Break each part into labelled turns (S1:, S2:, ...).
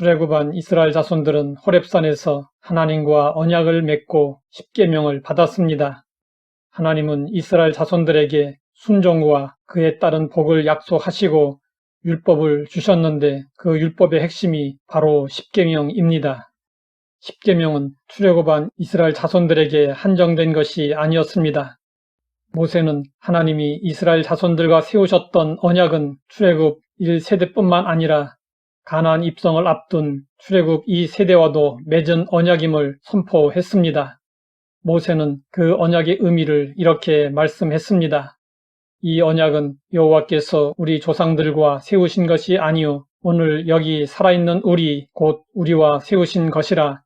S1: 출애굽한 이스라엘 자손들은 호렙산에서 하나님과 언약을 맺고 십계명을 받았습니다. 하나님은 이스라엘 자손들에게 순종과 그에 따른 복을 약속하시고 율법을 주셨는데 그 율법의 핵심이 바로 십계명입니다. 십계명은 출애굽한 이스라엘 자손들에게 한정된 것이 아니었습니다. 모세는 하나님이 이스라엘 자손들과 세우셨던 언약은 출애굽 1세대뿐만 아니라 가나안 입성을 앞둔 출애굽 2세대와도 맺은 언약임을 선포했습니다. 모세는 그 언약의 의미를 이렇게 말씀했습니다. 이 언약은 여호와께서 우리 조상들과 세우신 것이 아니요 오늘 여기 살아있는 우리 곧 우리와 세우신 것이라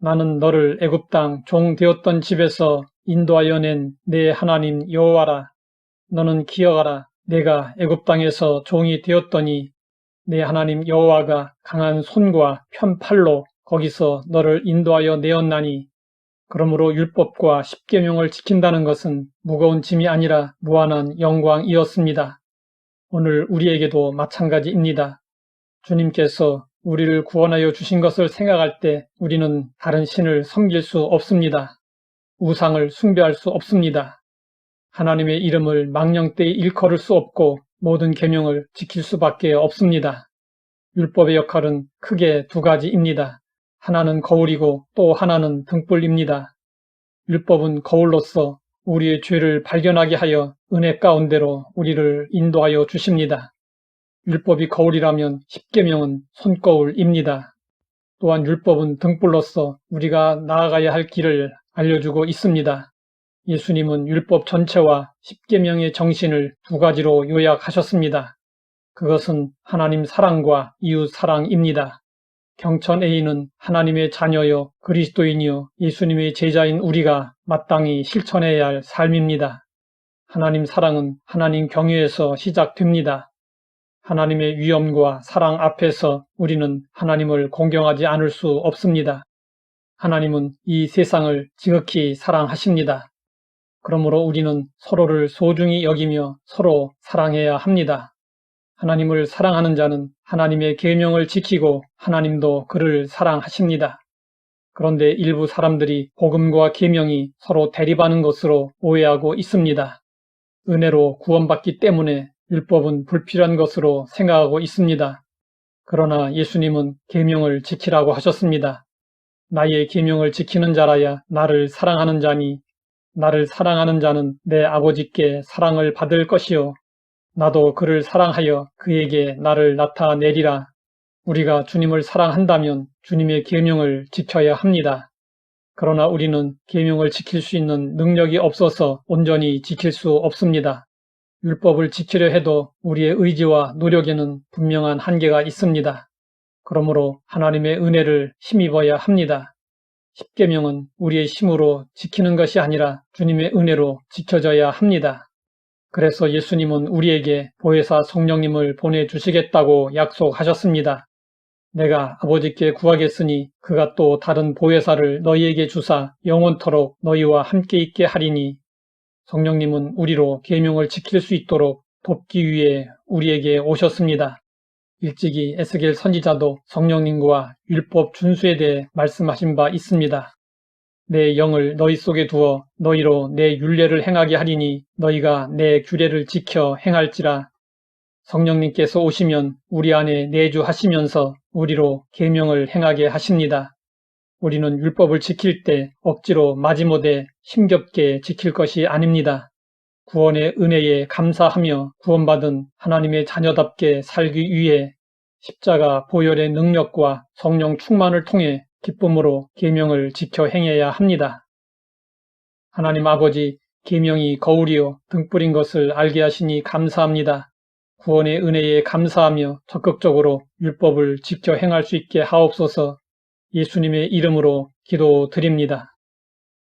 S1: 나는 너를 애굽 땅 종 되었던 집에서 인도하여 낸 내 하나님 여호와라 너는 기억하라 내가 애굽 땅에서 종이 되었더니 내 하나님 여호와가 강한 손과 편팔로 거기서 너를 인도하여 내었나니 그러므로 율법과 십계명을 지킨다는 것은 무거운 짐이 아니라 무한한 영광이었습니다. 오늘 우리에게도 마찬가지입니다. 주님께서 우리를 구원하여 주신 것을 생각할 때 우리는 다른 신을 섬길 수 없습니다. 우상을 숭배할 수 없습니다. 하나님의 이름을 망령되이 일컬을 수 없고 모든 계명을 지킬 수밖에 없습니다. 율법의 역할은 크게 두 가지입니다. 하나는 거울이고 또 하나는 등불입니다. 율법은 거울로서 우리의 죄를 발견하게 하여 은혜 가운데로 우리를 인도하여 주십니다. 율법이 거울이라면 십계명은 손거울입니다. 또한 율법은 등불로서 우리가 나아가야 할 길을 알려주고 있습니다. 예수님은 율법 전체와 십계명의 정신을 두 가지로 요약하셨습니다. 그것은 하나님 사랑과 이웃 사랑입니다. 경천 A는 하나님의 자녀여 그리스도인이여 예수님의 제자인 우리가 마땅히 실천해야 할 삶입니다. 하나님 사랑은 하나님 경외에서 시작됩니다. 하나님의 위엄과 사랑 앞에서 우리는 하나님을 공경하지 않을 수 없습니다. 하나님은 이 세상을 지극히 사랑하십니다. 그러므로 우리는 서로를 소중히 여기며 서로 사랑해야 합니다. 하나님을 사랑하는 자는 하나님의 계명을 지키고 하나님도 그를 사랑하십니다. 그런데 일부 사람들이 복음과 계명이 서로 대립하는 것으로 오해하고 있습니다. 은혜로 구원받기 때문에 율법은 불필요한 것으로 생각하고 있습니다. 그러나 예수님은 계명을 지키라고 하셨습니다. 나의 계명을 지키는 자라야 나를 사랑하는 자니 나를 사랑하는 자는 내 아버지께 사랑을 받을 것이요 나도 그를 사랑하여 그에게 나를 나타내리라. 우리가 주님을 사랑한다면 주님의 계명을 지켜야 합니다. 그러나 우리는 계명을 지킬 수 있는 능력이 없어서 온전히 지킬 수 없습니다. 율법을 지키려 해도 우리의 의지와 노력에는 분명한 한계가 있습니다. 그러므로 하나님의 은혜를 힘입어야 합니다. 십계명은 우리의 힘으로 지키는 것이 아니라 주님의 은혜로 지켜져야 합니다. 그래서 예수님은 우리에게 보혜사 성령님을 보내주시겠다고 약속하셨습니다. 내가 아버지께 구하겠으니 그가 또 다른 보혜사를 너희에게 주사 영원토록 너희와 함께 있게 하리니 성령님은 우리로 계명을 지킬 수 있도록 돕기 위해 우리에게 오셨습니다. 일찍이 에스겔 선지자도 성령님과 율법 준수에 대해 말씀하신 바 있습니다. 내 영을 너희 속에 두어 너희로 내 율례를 행하게 하리니 너희가 내 규례를 지켜 행할지라 성령님께서 오시면 우리 안에 내주하시면서 우리로 계명을 행하게 하십니다. 우리는 율법을 지킬 때 억지로 마지못해 힘겹게 지킬 것이 아닙니다. 구원의 은혜에 감사하며 구원받은 하나님의 자녀답게 살기 위해 십자가 보혈의 능력과 성령 충만을 통해 기쁨으로 계명을 지켜 행해야 합니다. 하나님 아버지 계명이 거울이요 등불인 것을 알게 하시니 감사합니다. 구원의 은혜에 감사하며 적극적으로 율법을 지켜 행할 수 있게 하옵소서 예수님의 이름으로 기도드립니다.